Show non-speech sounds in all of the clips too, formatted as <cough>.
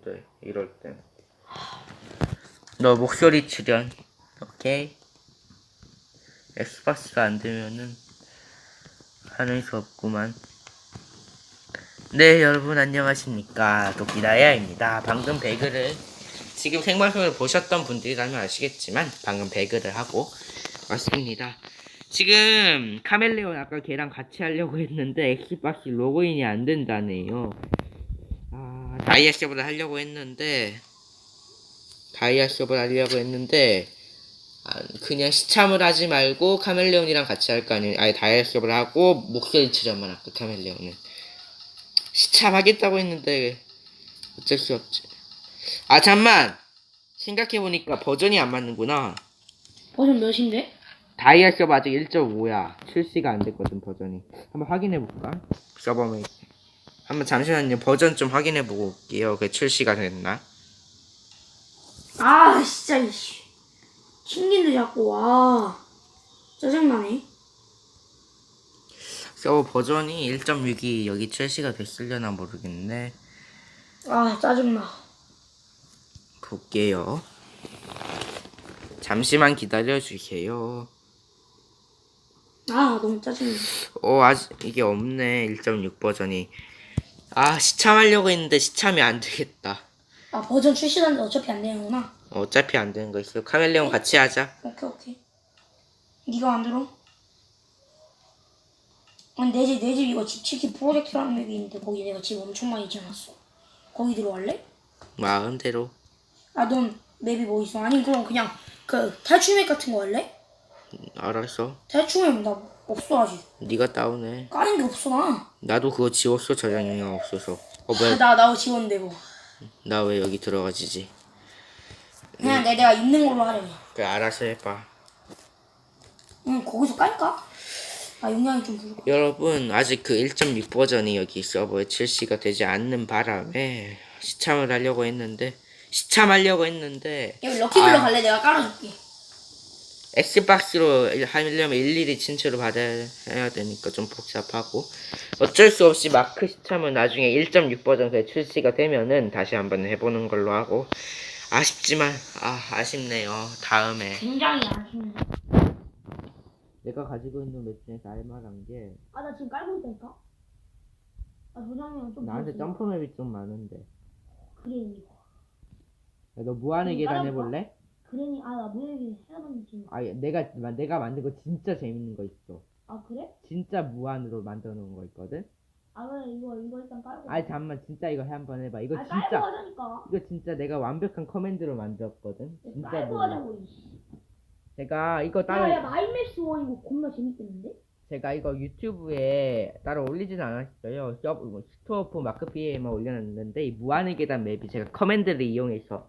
돼 이럴 땐 너 목소리 출연 오케이? 엑스박스가 안 되면은 하는 수 없구만. 네 여러분 안녕하십니까. 도끼다야입니다. 방금 배그를 지금 생방송을 보셨던 분들이라면 아시겠지만 방금 배그를 하고 왔습니다. 지금 카멜레온 아까 걔랑 같이 하려고 했는데 엑스박스 로그인이 안 된다네요. 아 다이아 서버를 하려고 했는데 다이아 서버를 하려고 했는데 아, 그냥 시참을 하지 말고 카멜레온이랑 같이 할 거 아니에요 아예 다이아 서버를 하고 목소리 출연만 할까 카멜레온은 시참하겠다고 했는데 어쩔 수 없지. 아 잠만 생각해 보니까 버전이 안 맞는구나. 버전 몇인데? 다이아 서버 아직 1.5야. 출시가 안 됐거든 버전이. 한번 확인해 볼까? 서버 메이트. 한번 잠시만요. 버전 좀 확인해 보고 올게요. 그 출시가 됐나? 아 진짜 이씨 신긴데 자꾸 와 짜증나네 서버 버전이 1.6이 여기 출시가 됐으려나 모르겠네. 아 짜증나 볼게요. 잠시만 기다려 주세요. 아 너무 짜증나 어, 아직 이게 없네. 1.6 버전이. 아, 시참하려고 했는데 시참이 안 되겠다. 아 버전 출시하는데 어차피 안 되는구나 어차피 안 되는 거 있어. 카멜레온 같이 하자. 오케이 오케이 네가 만들어? 아니 내집 내 집 이거 집 치킨 프로젝트라는 맵이 있는데 거기 내가 집 엄청 많이 지어놨어 거기 들어갈래? 마음대로. 아넌 맵이 뭐 있어? 아니 그럼 그냥 그 탈출 맵 같은 거 할래? 알았어. 탈출 맵 나 없어 아직 네가 다운해. 까는 게 없어 나 나도 그거 지웠어. 저장 영향 없어서. 어, 아, 뭐야. 나, 나 지웠는데 뭐 나 왜 여기 들어가지지? 그냥 내, 내가 있는 걸로 하려고 그래, 알아서 해봐. 응 거기서 깔까? 아 용량이 좀 부족해 여러분, 아직 그 1.6 버전이 여기 서버에 출시가 되지 않는 바람에 시참을 하려고 했는데, 시참하려고 했는데, 여기 럭키블럭 아. 갈래? 내가 깔아줄게 엑스박스로 하려면 일일이 친추를 받아야 해야 되니까 좀 복잡하고. 어쩔 수 없이 마크 시참은 나중에 1.6 버전에 출시가 되면은 다시 한번 해보는 걸로 하고. 아쉽지만 아 아쉽네요. 다음에. 굉장히 아쉽네 내가 가지고 있는 맵 중에서 알만한 게 아 나 지금 깔고 있다니까? 아 도장님은 좀 나한테 부럽다. 점프 맵이 좀 많은데. 그레니 너 무한의 음, 계단 해볼래? 그레니 아나 무역이 해봤는데 지금 아 내가 내가 만든 거 진짜 재밌는 거 있어 아 그래? 진짜 무한으로 만들어 놓은 거 있거든 아 그래 이거 이거 일단 깔고 아니 잠만 진짜 이거 한번 해봐 이거 아 진짜 깔고 하자니까 이거 진짜 내가 완벽한 커맨드로 만들었거든. 진짜 깔고 몰라. 하자고 이씨. 제가 이거 따로 야야 마인맥스 원 이거 겁나 재밌겠는데? 제가 이거 유튜브에 따로 올리진 않았어요. 뭐 스토어프 마크 피에만 올려놨는데 이 무한의 계단 맵이 제가 커맨드를 이용해서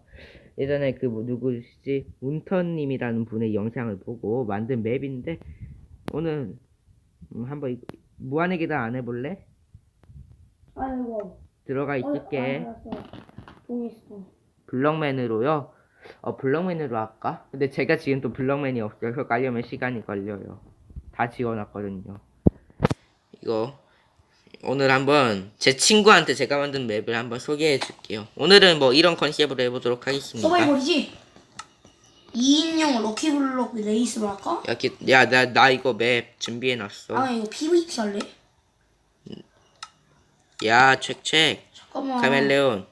예전에 그뭐 누구시지 운터님이라는 분의 영상을 보고 만든 맵인데 오늘 음, 한번 이- 무한의 계단 안 해볼래? 아이고 들어가 어, 있을게. 동의했어 블럭맨으로요. 어 블럭맨으로 할까? 근데 제가 지금 또 블럭맨이 없어서 깔려면 시간이 걸려요. 다 지워놨거든요. 이거 오늘 한번 제 친구한테 제가 만든 맵을 한번 소개해 줄게요. 오늘은 뭐 이런 컨셉으로 해보도록 하겠습니다. 서바이벌이지? 2인용 럭키블럭 레이스로 할까? 여기 야 나 나 이거 맵 준비해 놨어. 아 이거 PVP 할래? 야 책책 잠깐만 카멜레온.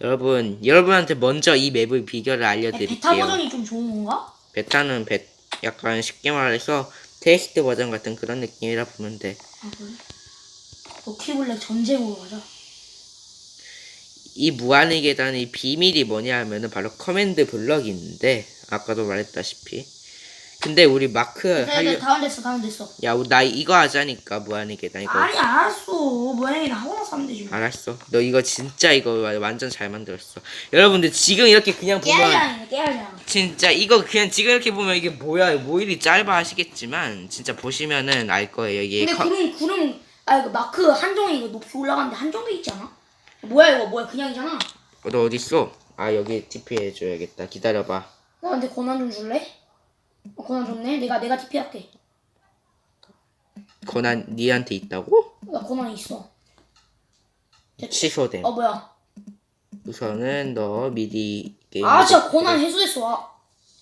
여러분 여러분한테 먼저 이 맵의 비결을 야, 알려드릴게요. 베타 버전이 좀 좋은 건가? 베타는 베, 약간 쉽게 말해서 테스트 버전 같은 그런 느낌이라 보면 돼. 아 그래? 럭키블랙 전쟁으로 가자 이 무한의 계단의 비밀이 뭐냐 하면은 바로 커맨드 블럭인데 아까도 말했다시피 근데 우리 마크 네, 네, 하려 다운 됐어 다운 됐어 야, 나 이거 하자니까 무한의 계단 이거 아니 알았어 모양이랑 하고 나서 하면 되지 뭐 알았어. 너 이거 진짜 이거 완전 잘 만들었어. 여러분들 지금 이렇게 그냥 보면 깨알장이야 깨알장 진짜 이거 그냥 지금 이렇게 보면 이게 뭐야 뭐 이리 짧아 하시겠지만 진짜 보시면은 알 거예요 이게 근데 커- 구름 구름 아 이거 마크 한정이 이거 높이 올라가는데 한정돼 있잖아 뭐야 이거 뭐야 그냥이잖아 어, 너 어디 있어? 아 여기 TP 해줘야겠다. 기다려봐. 나한테 권한 좀 줄래? 어, 권한 줬네 내가 내가 TP 할게 권한 니한테 있다고? 나 권한 있어 취소됨. 어 뭐야? 우선은 너 미리 게임. 아 진짜 고난 해소됐어. 아.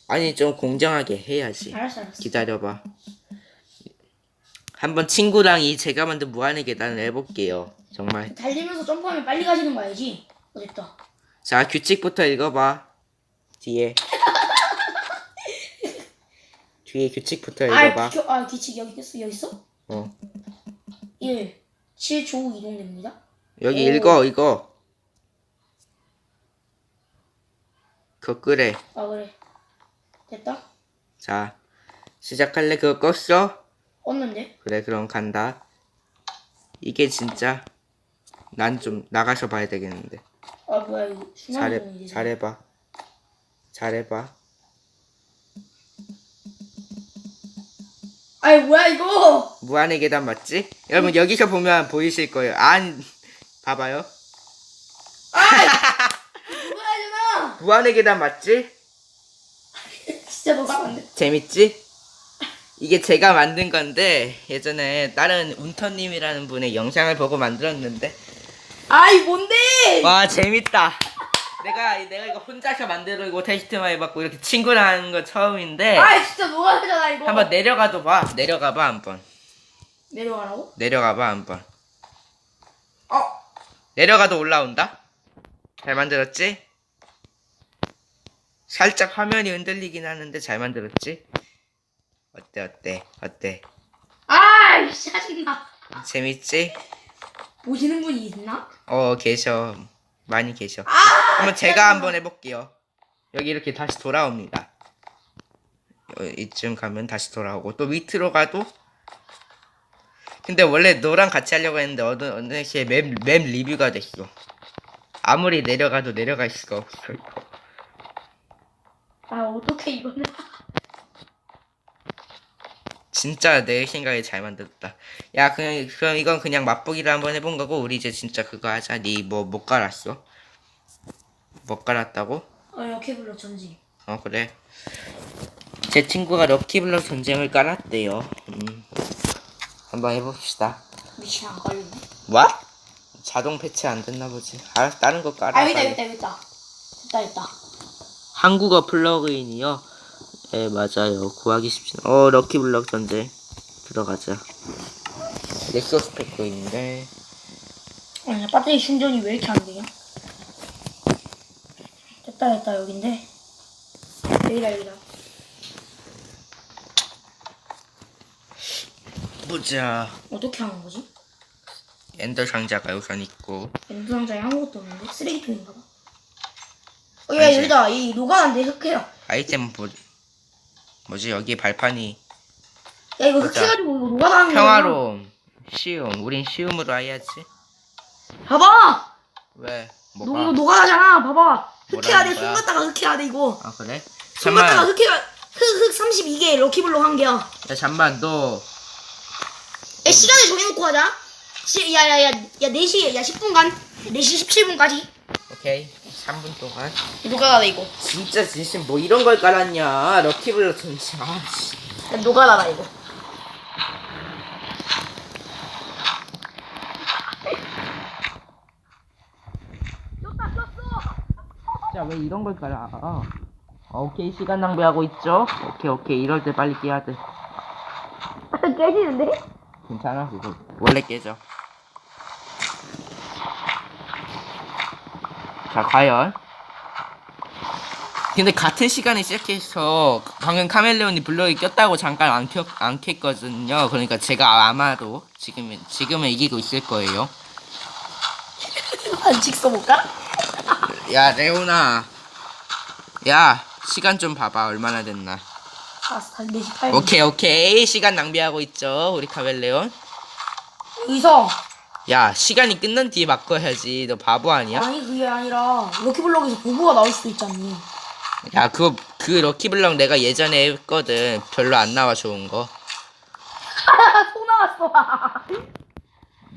아니 좀 공정하게 해야지. 알았어 알았어. 기다려봐. 한번 친구랑 이 제가 만든 무한의 계단을 해볼게요. 정말. 달리면서 점프하면 빨리 가지는 거 알지? 어딨다. 자 규칙부터 읽어봐. 뒤에. <laughs> 뒤에 규칙부터 아, 읽어봐. 비켜, 아 규칙 여기 있어 여기 있어? 어. 1. 7조 이동됩니다. 여기 오. 읽어 이거. 그거 끄래. 아 그래. 됐다. 자 시작할래? 그거 껐어? 얻는데? 그래 그럼 간다. 이게 진짜 난 좀 나가서 봐야 되겠는데. 아 뭐야 이거 잘해. 잘해봐. 잘해봐. 아이 뭐야 이거? 무한의 계단 맞지? 여러분 여기서 보면 보이실 거예요. 안 봐봐요. 하잖아. <laughs> 무한의 계단 맞지? 진짜 너가 안 돼. 재밌지? 이게 제가 만든 건데 예전에 다른 운터님이라는 분의 영상을 보고 만들었는데 아이 뭔데? 와 재밌다. 내가 내가 이거 혼자서 만들고 테스트만 해봤고 이렇게 친구랑 하는 거 처음인데 아이 진짜 너가 하잖아 이거. 한번 내려가도 봐. 내려가봐 한번. 내려가라고? 내려가봐 한번. 어. 내려가도 올라온다. 잘 만들었지? 살짝 화면이 흔들리긴 하는데 잘 만들었지? 어때 어때 어때? 아이 짜증나. 재밌지? 보시는 분이 있나? 어 계셔 많이 계셔. 아. 한번 제가 한번 해볼게요. 여기 이렇게 다시 돌아옵니다. 어, 이쯤 가면 다시 돌아오고 또 밑으로 가도 근데 원래 너랑 같이 하려고 했는데 어느 어느 시에 맵, 맵 리뷰가 됐어. 아무리 내려가도 내려갈 수가 없어. 아 어떻게 이거는? 진짜 내 생각에 잘 만들었다. 야 그냥 그럼 이건 그냥 맛보기를 한번 해본 거고 우리 이제 진짜 그거 하자. 니 뭐못 깔았어? 못 깔았다고? 어 불러 전지. 어 그래 제 친구가 럭키블럭 전쟁을 깔았대요 음. 한번 해봅시다 미친 안 걸리네. 뭐? 자동 패치 안 됐나 보지 알았어 다른 거 깔아 아 여기다 빨리. 여기다 여기다. 됐다 됐다. 한국어 플러그인이요 네 맞아요 구하기 쉽지 어 럭키블럭 전쟁 들어가자 넥서스 팩도 있는데 아니 배터리 충전이 왜 이렇게 안 되냐? 됐다 됐다 여긴데. 여기다 여기다. 보자 어떻게 하는 거지? 엔더 상자가 우선 있고 엔드상자에 아무것도 없는데 쓰레기통인가 봐. 어, 야. 여기다 이 노가다인데 흑해요. 아이템 뭐 뭐지 여기 발판이 야 이거. 흑해가지고 이거 노가다 하는 거야. 평화로움 쉬움 우린 쉬움으로 해야지 봐봐. 왜 노, 뭐가 이거 노가다잖아. 봐봐. 흑해야 돼. 뭐라는 손 거야? 갖다가 흑해야 돼 이거. 아 그래? 손 갖다가 잠만 흑해가 흑흑 32개 럭키블록 한 개야. 야 잠만 너야 시간을 정해놓고 하자. 시, 야, 야, 야, 야, 4시, 야, 10분간. 4시 17분까지. 오케이 3분 동안? 노가다다, 이거. 진짜 진심 뭐 이런 걸 깔았냐? 럭키블럭 진짜 아, 씨. 야, 노가다다, 이거. 진짜 왜 이런 걸 깔아? 어, 오케이 시간 낭비하고 있죠? 오케이 오케이. 이럴 때 빨리 깨야 돼. <laughs> 깨지는데? 괜찮아 그거. 원래 깨져 자 과연 근데 같은 시간에 시작해서 방금 카멜레온이 블럭이 꼈다고 잠깐 안, 켰, 안 켰거든요. 그러니까 제가 아마도 지금은 지금은 이기고 있을 거예요. 반칙 써볼까? 야 레오나. 야 시간 좀 봐봐. 얼마나 됐나. 알았어, 다시 4시 8분. 오케이 오케이. 시간 낭비하고 있죠 우리 카멜레온. 여기서. 야 시간이 끝난 뒤에 바꿔야지 너 바보 아니야? 아니, 그게 아니라, 럭키블록에서 보고가 나올 수도 있잖니. 야 그거 그 럭키블럭 내가 예전에 했거든 별로 안 나와 좋은 거 <laughs> 소 나왔어.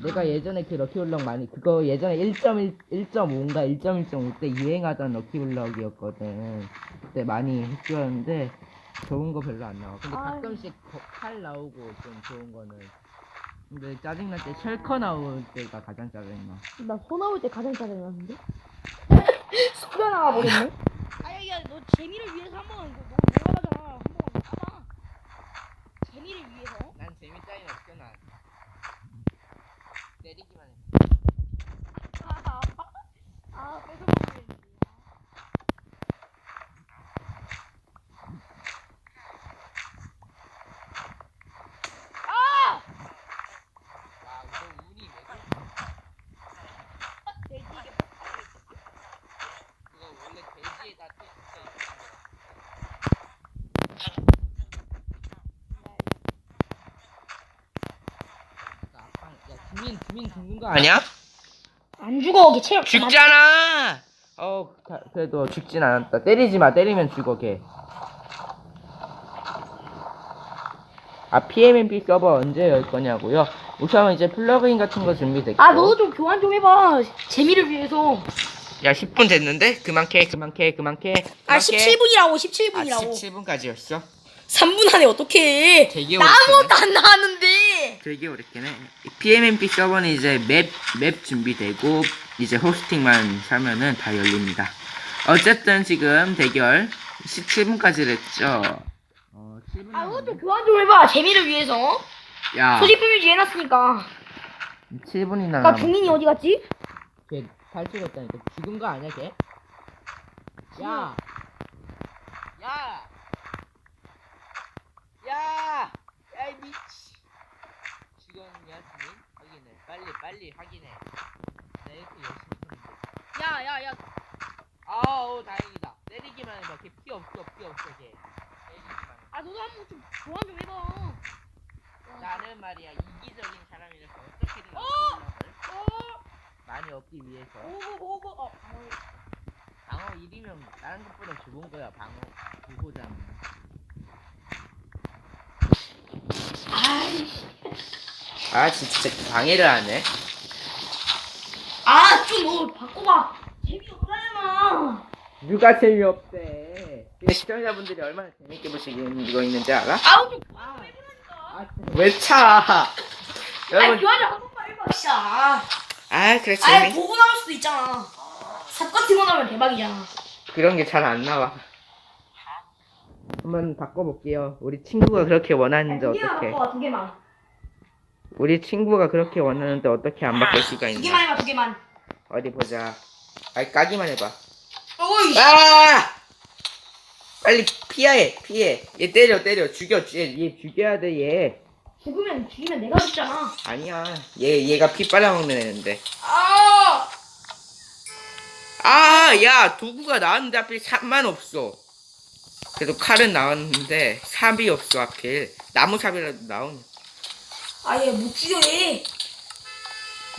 내가 예전에 그 럭키블럭 많이 그거 예전에 1.1 1.5인가 1.1.5 때 유행하던 럭키블럭이었거든 그때 많이 했었는데 좋은 거 별로 안 나와 근데 아유. 가끔씩 거- 칼 나오고 좀 좋은 거는 근데 짜증날 때 셜커 나올 때가 가장 짜증나. 나소 나올 때 가장 짜증나는데? 소가 나와 버렸네? 아야 야너 재미를 위해서 한번 너무 놀아가잖아 한번 까봐 재미를 위해서 난 재미 따윈 없어 난. 때리기만 해. 아, 아 뺏어먹는 아! 와, 이거 운이 왜 그래? 돼지게 그거 원래 돼지에다 떼 야, 주민 죽는 거 아니야? 안 죽어 걔 체력 죽잖아. 어, 다- 그래도 죽진 않았다. 때리지 마. 때리면 죽어 걔. 아, PMMP 서버 언제 열 거냐고요? 우선 이제 플러그인 같은 거 준비됐고. 아 너도 좀 교환 좀 해봐 재미를 위해서 야, 10분 됐는데? 그만 캐, 그만 캐, 그만 캐. 아 그만 캐. 17분이라고 아, 17분이라고 17분까지였어? 3분 안에 어떡해 되게 나 오래 아무것도 안 나왔는데 되게 오래겠네. PMMP 서버는 이제 맵, 맵 준비되고, 이제 호스팅만 사면은 다 열립니다. 어쨌든 지금 대결 17분까지 됐죠. 어, 7분. 아 그것 좀 교환 좀 해봐 재미를 위해서 야, 소지품 유지 해놨으니까 7분이나 나. 종인이 어디 갔지? 걔 탈출했다니까. 죽은 거 아니야, 걔? 야! 야! 야! 야, 이 미치! 죽었냐, 주민? 확인해. 빨리, 빨리 확인해. 나 이렇게 열심히 했는데. 야 야 야 아우, 다행이다. 때리기만 해봐. 걔 피 없어, 피 없어, 걔. 때리기만 해. 아 너도 한번 좀 교환 좀 해봐 나는 말이야, 이기적인 사람이라서 어떻게든 어! 을 많이 얻기 위해서. 오고 오고 어 방어 1이면 다른 것보다 좋은 거야 방어 구호자면 아이 아 진짜 방해를 하네. 아 좀 너 바꿔봐. 재미없다잖아. 누가 재미없대? 시청자분들이 얼마나 재밌게 보시고 있는지 알아? 아우 좀좀 해보라니까. 왜차? 아니 여러분. 교환 좀한 번만 해봐 진짜. 아 그래 재미 보고 나올 수도 있잖아. 삽 같은 거 나오면 대박이잖아. 그런 게 잘 안 나와. 한번 바꿔볼게요. 우리 친구가 그렇게 개만 어떻게 바꿔봐 두 개만 우리 친구가 그렇게 원하는데 어떻게 안 바꿀 수가 두 개만 있나 해봐 두 개만 어디 보자 아이 까기만 해봐 어이 아! 빨리 피해, 피해. 얘 때려, 때려. 죽여, 얘, 얘 죽여야 돼, 얘. 죽으면 죽이면 내가 죽잖아 아니야. 얘, 얘가 피 빨아먹는 애인데. 아 아, 야, 도구가 나왔는데 하필 삽만 없어. 그래도 칼은 나왔는데 삽이 없어, 하필. 나무 삽이라도 나오네. 아얘 못 죽여 얘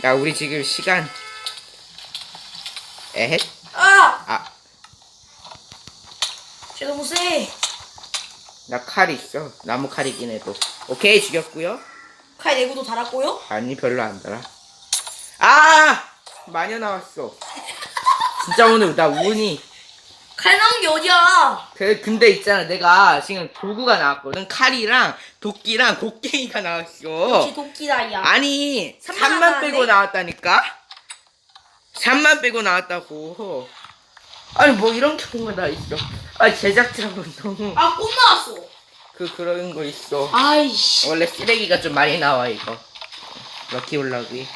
야, 우리 지금 시간. 에헷? 아! 아, 쟤 너무 세. 나칼 있어. 나무 칼이긴 해도. 오케이, 죽였고요 칼 내구도 달았고요. 아니 별로 안 달아. 아 마녀 나왔어. 진짜 오늘 나 운이. 칼 나온 게 어디야? 그 근데 있잖아 내가 지금 도구가 나왔거든. 칼이랑 도끼랑 곡괭이가 나왔어. 도끼다 야. 아니 삼만 3만 나왔네? 빼고 나왔다니까. 3만 빼고 나왔다고. 아니 뭐 이런 경우가 다 있어. 아 제작자분 너무 아 꽃 나왔어. 그 그런 거 있어. 아이씨. 원래 쓰레기가 좀 많이 나와 이거. 럭키 올라기.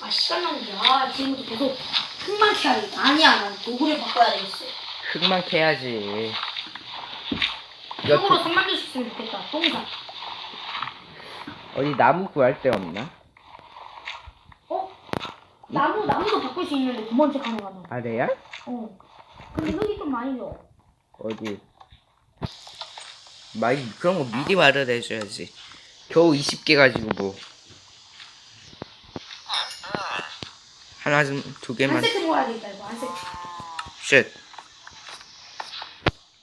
아 시간 낭비야. 아 지금부터 계속 흙만 캐야지. 아니야 난 도구를 바꿔야 되겠어. 흙만 캐야지. 흙으로 선 만들 수 있으면 좋겠다. 똥산. 어디 나무 구할 데 없나? 어? 나무 나무도 바꿀 수 있는데 두 번째 가능하다. 아 레알? 어. 근데 흙이 좀 많이 줘. 어디? 많이 그런 거 미리 말을 해줘야지. 겨우 20개 가지고 뭐 하나 좀두한 개만. 세트 모아야 겠다 이거 한 세트. 쉣.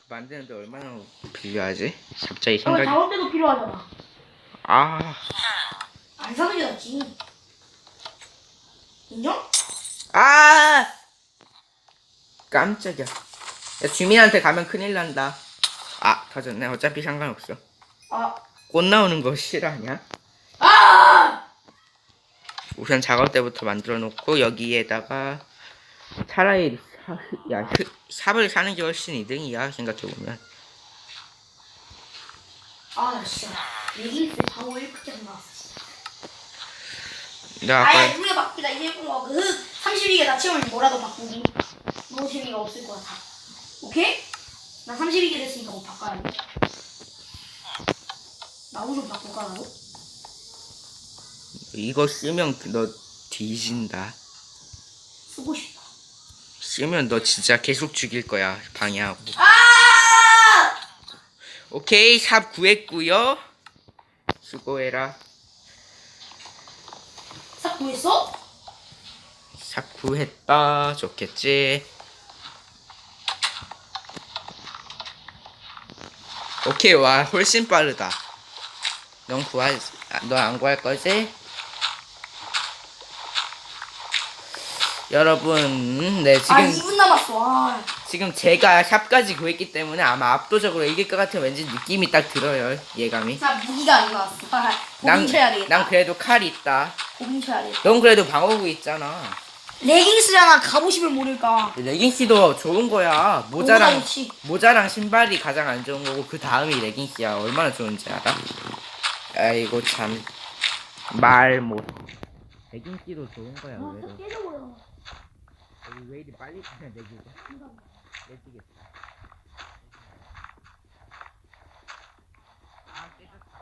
만드는데 얼마나 필요하지? 갑자기 어 생각이. 자원 때도 필요하잖아. 아, 안 사는 게 낫지. 인정? 아! 깜짝이야. 야, 주민한테 가면 큰일 난다. 아, 터졌네. 어차피 상관없어. 아 꽃 나오는 거 싫어하냐? 아! 우선 작업 때부터 만들어 놓고 여기에다가 차라리 사, 야 흑- 삽을 사는 게 훨씬 이득이야 생각해 보면. 아, 진짜. 레깅스 방어 1%만 나왔어. 진짜. 내가 아예 아까 두개 바꾸자. 이제 뭐, 그, 32개 다 채우면 뭐라도 바꾸기. 너무 재미가 없을 거야, 다. 오케이? 나 32개 됐으니까 뭐 바꿔야 돼. 나옷좀 바꿀까, 나도? 이거 쓰면 너 뒤진다. 쓰고 싶다. 쓰면 너 진짜 계속 죽일 거야 방해하고. 아! 오케이 삽 구했구요. 수고해라. 싹 구했어? 삽 구했다. 좋겠지. 오케이 와 훨씬 빠르다. 넌 구할 너안 구할 거지? 여러분, 네 지금 아, 2분 남았어. 아. 지금 제가 샵까지 구했기 때문에 아마 압도적으로 이길 것 같은 왠지 느낌이 딱 들어요 예감이. 자, 무기가 안 나왔어. 아, 고민 쳐야 되겠다. 난 그래도 칼 있다. 고민 쳐야 되겠다. 넌 그래도 방어구 있잖아. 레깅스잖아. 갑옷이면 모를까. 레깅스도 좋은 거야. 모자랑? 모자랑 신발이 가장 안 좋은 거고 그 다음이 레깅스야. 얼마나 좋은지 알아? 아이고 참 말 못. 레깅스도 좋은 거야 아, 의외로. 딱 깨져버려. 여기 왜 이리 빨리 <laughs> 타냐 내기가. 아 깨졌다.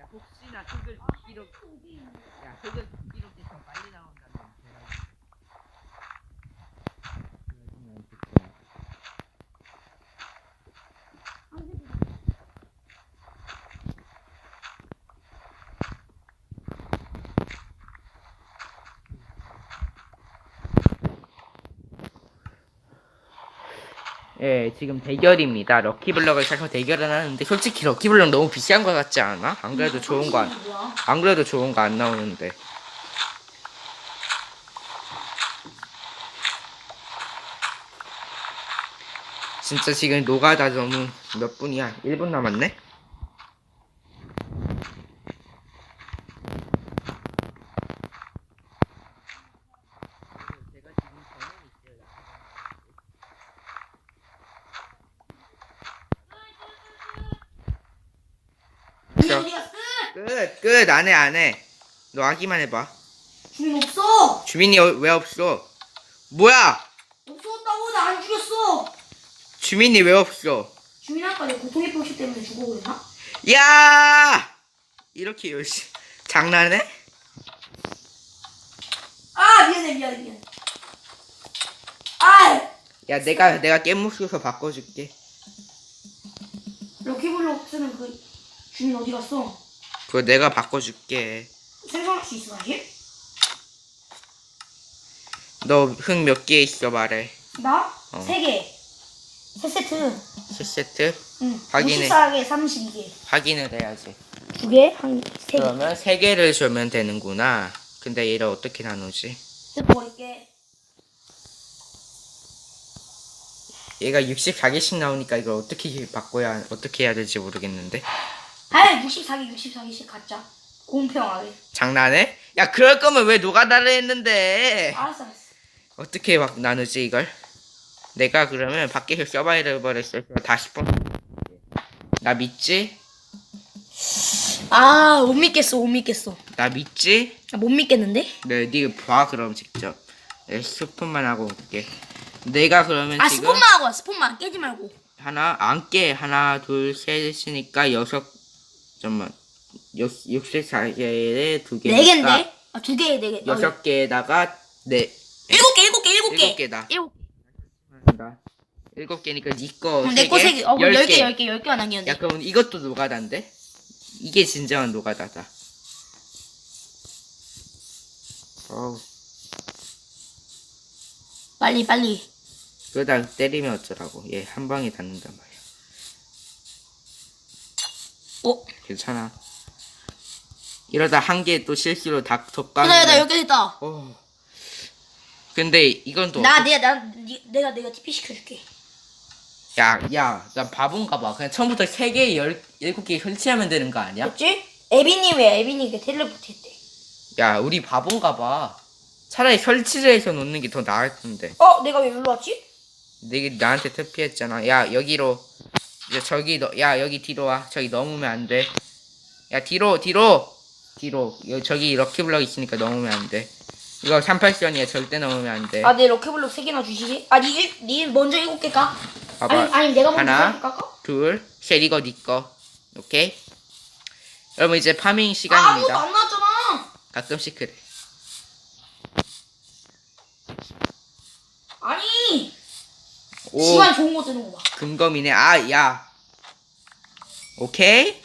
야 혹시나 흙을 붓기로 야 흙을 붓기로 깨서 빨리 나온다면 대박이야. 그러지면 안 될 거야. 예, 지금 대결입니다. 럭키블럭을 사서 대결을 하는데 솔직히 럭키블럭 너무 비싼 거 같지 않아? 안 그래도 좋은 거 안? 안 그래도 좋은 거 안 나오는데. 진짜 지금 노가다 너무 몇 분이야? 1분 남았네? 자. 어디가 끝? 끝! 끝! 안 해, 안 해. 너 하기만 해봐. 주민 없어. 주민이 어- 왜 없어? 뭐야! 없었다고 나 안 죽였어. 주민이 왜 없어? 주민 아까 내 고통의 표시 때문에 죽어버렸나? 야! 이렇게 열심히 장난해? 아 미안해 미안해 미안해. 아 야 내가 내가 씌워서 바꿔줄게. 럭키블록 쓰는 그 주민 어디 갔어? 그거 내가 바꿔줄게. 수 있어 사실? 너 흙 몇 개 있어 말해. 나? 어. 세 개. 세 세트. 세 세트 응. 확인해. 64개 32개. 확인을 해야지. 두 개? 한 세 개. 그러면 세 개를 주면 되는구나. 근데 얘를 어떻게 나누지? 버릴게. 얘가 64개씩 나오니까 이걸 어떻게 바꿔야 어떻게 해야 될지 모르겠는데. 아 64개 64개씩 갖자. 공평하게. 장난해? 야 그럴 거면 왜 노가다를 했는데? 알았어 알았어. 어떻게 막 나누지 이걸? 내가 그러면 밖에서 서바이벌을 써서 다시 번. 나 믿지? 아 못 믿겠어 못 믿겠어. 나 믿지? 나못 믿겠는데? 네, 네봐 그럼 직접. 네, 스폰만 하고 올게. 내가 그러면 아 지금 스폰만 하고 와 스폰만 깨지 말고. 하나 안 깨. 하나 둘 셋 했으니까 여섯 잠만 육세 사개에 두 개. 네 개인데? 아 두 개, 네 개. 여섯 개에다가 네 일곱 개, 일곱 개, 일곱 개. 일곱 개다. 일곱. 개니까 그럼 내거 세 개. 어, 그럼 열 개, 열 개, 열 개가 야 남겼는데. 그럼 이것도 노가다인데? 이게 진정한 노가다다. 어우 빨리, 빨리. 그러다 때리면 어쩌라고? 얘 한 방에 닿는단 말이야. 어? 괜찮아. 이러다 한 개 또 실수로 닭 됐다, 덮가는. 됐다, 열개 됐다. 어. 근데 이건 또 나, 어떡- 내가, 나, 니- 내가, 내가 TP 시켜줄게. 야, 야, 나 바본가 봐. 그냥 처음부터 세 개, 열, 일곱 개 설치하면 되는 거 아니야? 맞지? 에비님 왜 에비님께 텔레포트 했대? 야, 우리 바본가 봐. 차라리 설치를 해서 놓는 게 더 나을 텐데. 어? 내가 왜 일로 왔지? 내가 나한테 투피했잖아. 야, 여기로. 이제 저기, 너, 야, 여기 뒤로 와. 저기 넘으면 안 돼. 야, 뒤로, 뒤로! 뒤로. 여기, 저기 럭키블럭 있으니까 넘으면 안 돼. 이거 38선이야. 절대 넘으면 안 돼. 아, 내 럭키블록 세 개나 주시게? 아, 니, 일, 니 먼저 일곱 개 까? 봐봐. 아니, 아니, 내가 먼저 하나. 일곱 개 깎아? 둘, 셋, 이거 니 거. 오케이? 여러분, 이제 파밍 아, 시간입니다. 안 나왔잖아. 가끔씩 그래. 아니, 오, 지만 좋은 거 뜨는 거 봐. 금검이네. 아, 야. 오케이?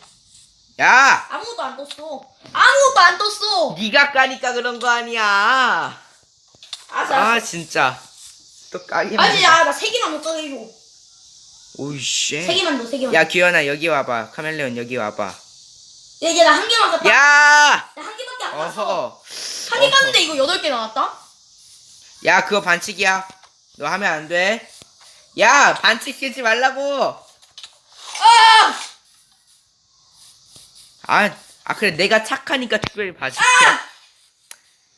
야! 아무것도 안 떴어. 아무것도 안 떴어. 니가 까니까 그런 거 아니야. 알았어, 아, 알았어. 진짜. 또 까기만. 아니, 야, 나 세 개만 더 떠내줘. 오이씨. 세 개만 더, 세 개만. 야, 기현아, 여기 와봐. 카멜레온, 여기 와봐. 야, 이제 나한 개만 깠다. 야! 나 한 개밖에 안 깠어. 어허. 한개 깠는데 이거 여덟 개 나왔다? 야, 그거 반칙이야. 너 하면 안 돼. 야, 반칙 쓰지 말라고. 아! 아, 아, 그래. 내가 착하니까 특별히 봐줄게.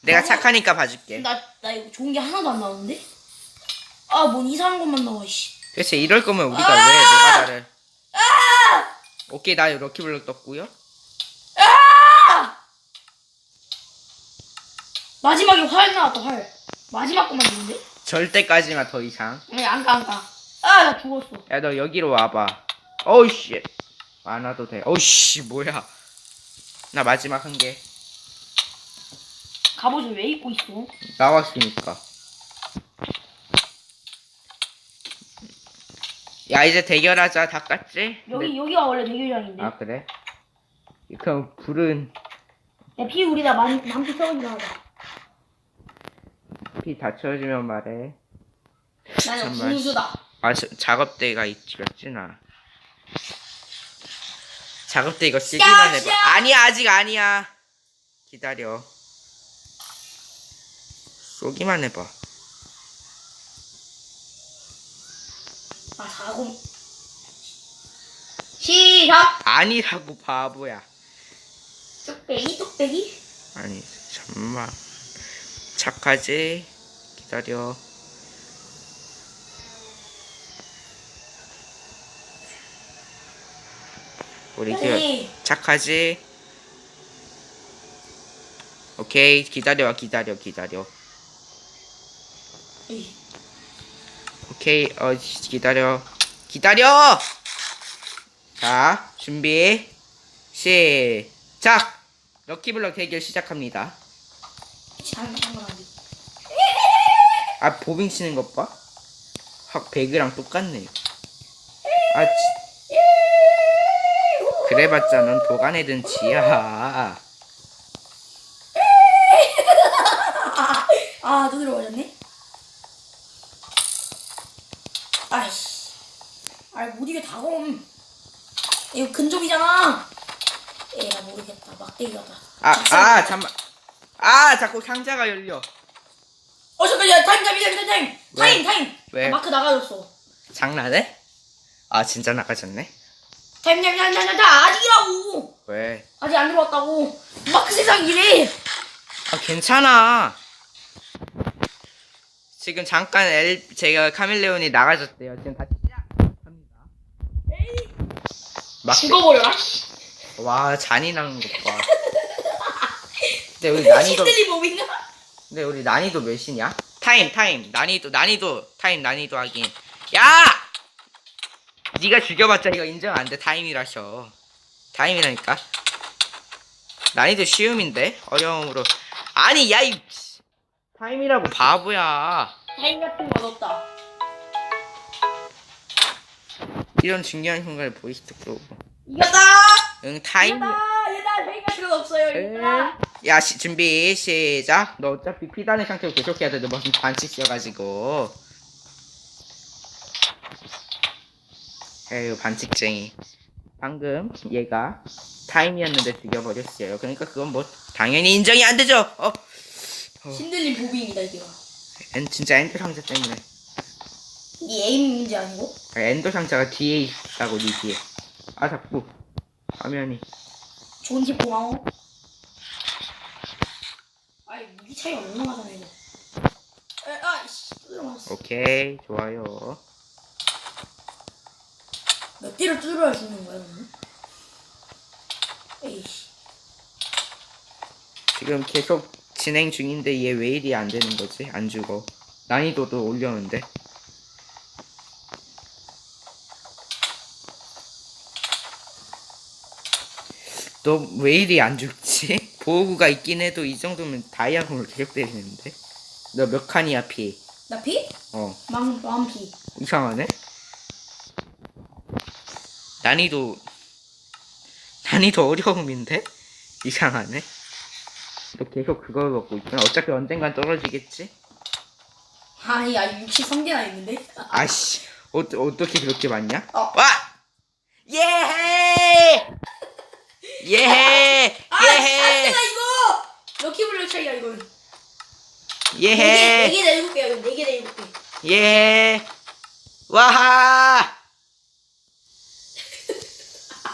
내가 너무- 착하니까 봐줄게. 나, 나 이거 좋은 게 하나도 안 나오는데? 아, 뭔 이상한 것만 나와, 씨. 대체 이럴 거면 우리가 아! 왜 내가 나를. 오케이, 나 럭키블럭 떴고요. 아! 마지막에 활 나왔다, 활. 마지막 것만 있는데? 절대까지만 더 이상. 아니, 안 가, 안 가. 아, 나 죽었어. 야, 너 여기로 와봐. 어우, 씨. 안 와도 돼. 어우, 씨, 뭐야. 나 마지막 한 개. 갑옷을 왜 입고 있어? 나왔으니까. 야, 이제 대결하자. 다 깠지? 여기, 네. 여기가 원래 대결장인데. 아, 그래? 그럼 불은 야, 피 우리 다 만, 만피 써가지고 하자. 피 다 채워주면 말해. 나는 정말. 분수다. 아, 저, 작업대가 있겠지, 나. 작업대 이거 쓰기만 해봐. 아니야, 아직 아니야. 기다려. 쏘기만 해봐. 아, 사고. 시작! 아니라고, 바보야. 뚝배기, 뚝배기? 아니, 잠만. 착하지? 기다려. 우리 기. 착하지? 오케이, 기다려, 기다려, 기다려. 오케이, 어, 기- 기다려. 기다려! 자, 준비, 시작! 럭키블럭 대결 시작합니다. 한건 아, 보빙 치는 것 봐. 확 배그랑 똑같네요. 아, 지... 그래봤자 넌 도가내든 지야. 아, 또 들어가졌네? 아이씨. 아이, 못 이겨, 다 그럼. 이거 근접이잖아. 에이, 나 모르겠다. 막대기가 다. 아, 아, 잠만. 아, 자꾸 상자가 열려. 어, 잠깐, 야, 타임, 타임, 타임, 타임, 타임. 왜? 타임. 왜? 아, 마크 나가졌어. 장난해? 아, 진짜 나가졌네? 타임, 타임, 타임, 타임, 타임. 아직이라고. 왜? 아직 안 들어왔다고. 마크 세상 이래. 아, 괜찮아. 지금 잠깐 엘, 제가 카멜레온이 나가졌대요. 지금 다시 시작합니다. 막, 죽어버려라. 와, 잔인한 것 봐. <laughs> 근데 우리 난이도, 시들리 몸인가? 근데 우리 난이도 몇이냐? 타임, 타임. 난이도, 난이도, 타임, 난이도 하긴. 야! 네가 죽여봤자 이거 인정 안 돼. 타임이라셔. 타임이라니까. 난이도 쉬움인데? 어려움으로. 아니, 야, 이. 타임이라고 바보야. 타임 같은 건 없다. 이런 중요한 순간을 보이스톡도. 이겼다. 응, 타임. 이겼다. 얘들아, 타임 같은 건 없어요. 얘들아. 야, 시, 준비, 시작. 너 어차피 피단의 상태로 계속 해야 돼. 너 무슨 반칙 씌어가지고. 에휴, 반칙쟁이. 방금 얘가 타임이었는데 죽여버렸어요. 그러니까 그건 뭐, 당연히 인정이 안 되죠! 어, 신들린 보빙이다 이게가. 엔, 진짜 엔드 상자 때문에. 네 에임 문제 아니고? 아, 엔더 상자가 뒤에 있다고 니 뒤에 아 자꾸 화면이 좋은 팁 고마워. 아이 무기 차이 얼마나잖아 이거. 에, 아이씨. 오케이 좋아요 몇 대를 뚫어야 죽는 거야 그러면? 에이씨. 지금 계속 진행 중인데 얘 왜 일이 안 되는 거지? 안 죽어 난이도도 올렸는데 너왜 일이 안 죽지? <laughs> 보호구가 있긴 해도 이 정도면 다이아몬을 계속 때리는데 너 몇 칸이야 피? 나 피? 어 망 망피. 이상하네. 난이도 난이도 어려움인데 이상하네. 너 계속 그걸 먹고 있구나. 어차피 언젠간 떨어지겠지. 아니 아니 63개나 있는데. 아씨, 어, 어떻게 그렇게 많냐? 어. 와, 예해, 예해, 아 예해, 차이가 이거. 럭키블럭 차이야 이건. 예해, 4개, 4개 대 7개야 이건 4개 대 7개. 예, 와하,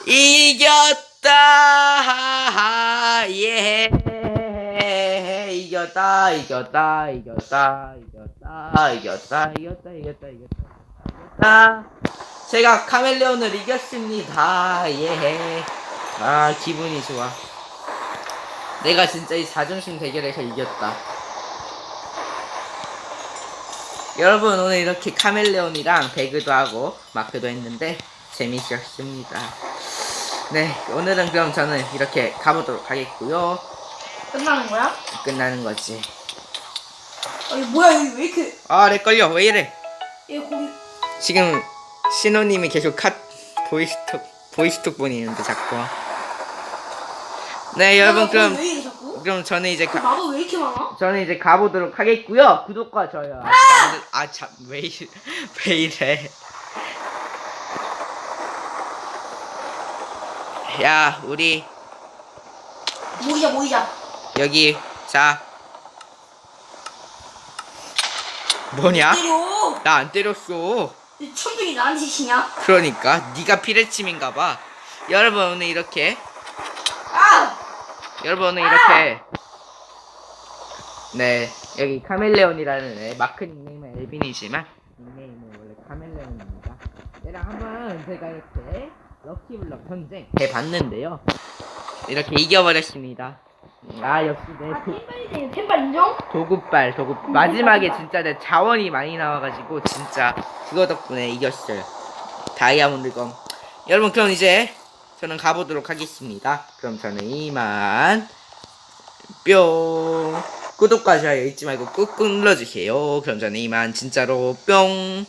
<laughs> 이겼다, 예, 이겼다, 이겼다, 이겼다, 이겼다, 이겼다, 이겼다, 이겼다, 이겼다. 제가 카멜레온을 이겼습니다. 예. 아 기분이 좋아. 내가 진짜 이 자존심 대결에서 이겼다. 여러분 오늘 이렇게 카멜레온이랑 배그도 하고 마크도 했는데 재밌었습니다. 네 오늘은 그럼 저는 이렇게 가보도록 하겠고요. 끝나는 거야? 끝나는 거지. 아니 뭐야 여기 왜 이렇게 아렉 걸려 왜 이래? 얘 거기 지금 신호님이 계속 컷 보이스톡 보이스톡 보내는데 자꾸. 네 여러분 야, 그럼 왜 이래 자꾸? 그럼 저는 이제 그 가, 마법 왜 이렇게 많아? 저는 이제 가보도록 하겠고요. 구독과 좋아요. 아참왜 이래 <laughs> 왜 이래? 야 우리 모이자 모이자. 여기 자 뭐냐? 때려. 나 안 때렸어. 이 천둥이 나한테 치냐? 그러니까 네가 피레침인가봐. 여러분 오늘 이렇게 아! 여러분 오늘 이렇게 네 여기 카멜레온이라는 애 마크 닉네임은 엘빈이지만 닉네임은 원래 카멜레온입니다. 얘랑 한번 제가 이렇게 럭키블럭 전쟁 해봤는데요. 이렇게 이겨버렸습니다. 아 역시 내 아 도, 템발이네 템발 인정? 도구빨 도구 마지막에 진짜 내 자원이 많이 나와가지고 진짜 그거 덕분에 이겼어요. 다이아몬드 검. 여러분 그럼 이제 저는 가보도록 하겠습니다. 그럼 저는 이만 뿅 구독과 좋아요 잊지 말고 꾹꾹 눌러주세요. 그럼 저는 이만 진짜로 뿅